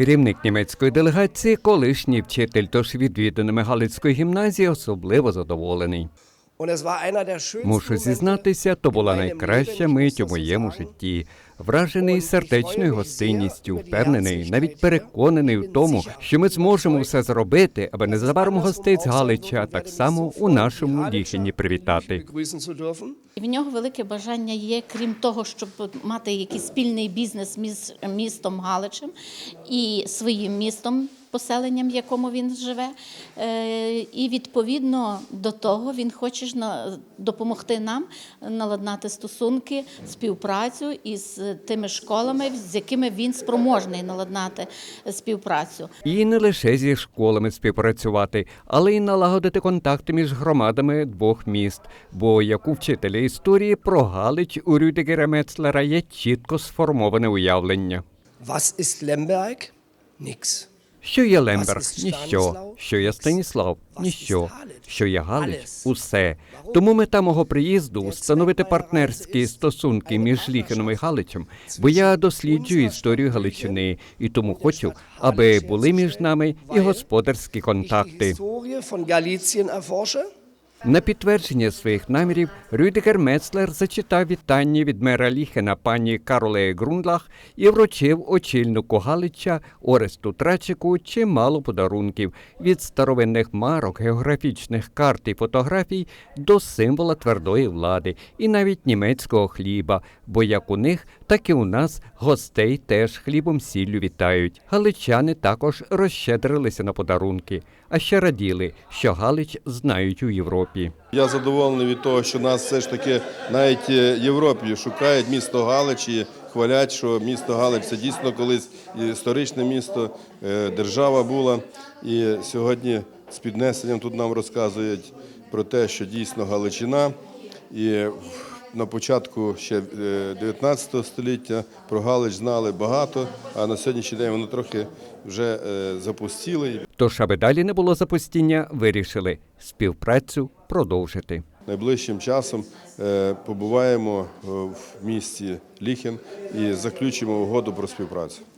Керівник німецької делегації, колишній вчитель, тож відвіданими Галицької гімназії особливо задоволений. Мушу зізнатися, то була найкраща мить у моєму житті. Вражений сердечною гостинністю, впевнений, навіть переконаний в тому, що ми зможемо все зробити, аби незабаром гостей з Галича так само у нашому Ліхені привітати. в нього велике бажання є, крім того, щоб мати якийсь спільний бізнес між містом Галичем і своїм містом, поселенням, в якому він живе. Е, І відповідно до того він хоче на- допомогти нам наладнати стосунки, співпрацю із тими школами, з якими він спроможний наладнати співпрацю. І не лише зі школами співпрацювати, але й налагодити контакти між громадами двох міст. Бо як у вчителя історії про Галич у Рюдигера Мецлера є чітко сформоване уявлення. Was ist Lemberg? Nix. Що є Лемберг? Ніщо. Що є Станіслав? Ніщо. Що є Галич? Усе. Тому мета мого приїзду встановити партнерські стосунки між Ліхеном і Галичем, бо я досліджую історію Галичини і тому хочу, аби були між нами і господарські контакти. На підтвердження своїх намірів Рюдигер Мецлер зачитав вітання від мера Ліхена пані Каролеї Грундлах і вручив очільнику Галича Оресту Трачику чимало подарунків від старовинних марок, географічних карт і фотографій до символа твердої влади і навіть німецького хліба, бо як у них, так і у нас гостей теж хлібом сіллю вітають. Галичани також розщедрилися на подарунки, а ще раділи, що Галич знають у Європі. Я задоволений від того, що нас все ж таки навіть е, Європі шукають місто Галичі. хвалять, що місто Галич це дійсно колись історичне місто, е, держава була. І сьогодні з піднесенням тут нам розказують про те, що дійсно Галичина. І на початку ще е, 19 століття про Галич знали багато, а на сьогоднішній день воно трохи вже запустіли. запустіло. Тож, аби далі не було запустіння, вирішили співпрацю продовжити. Найближчим часом е, побуваємо е, в місті Ліхен і заключимо угоду про співпрацю.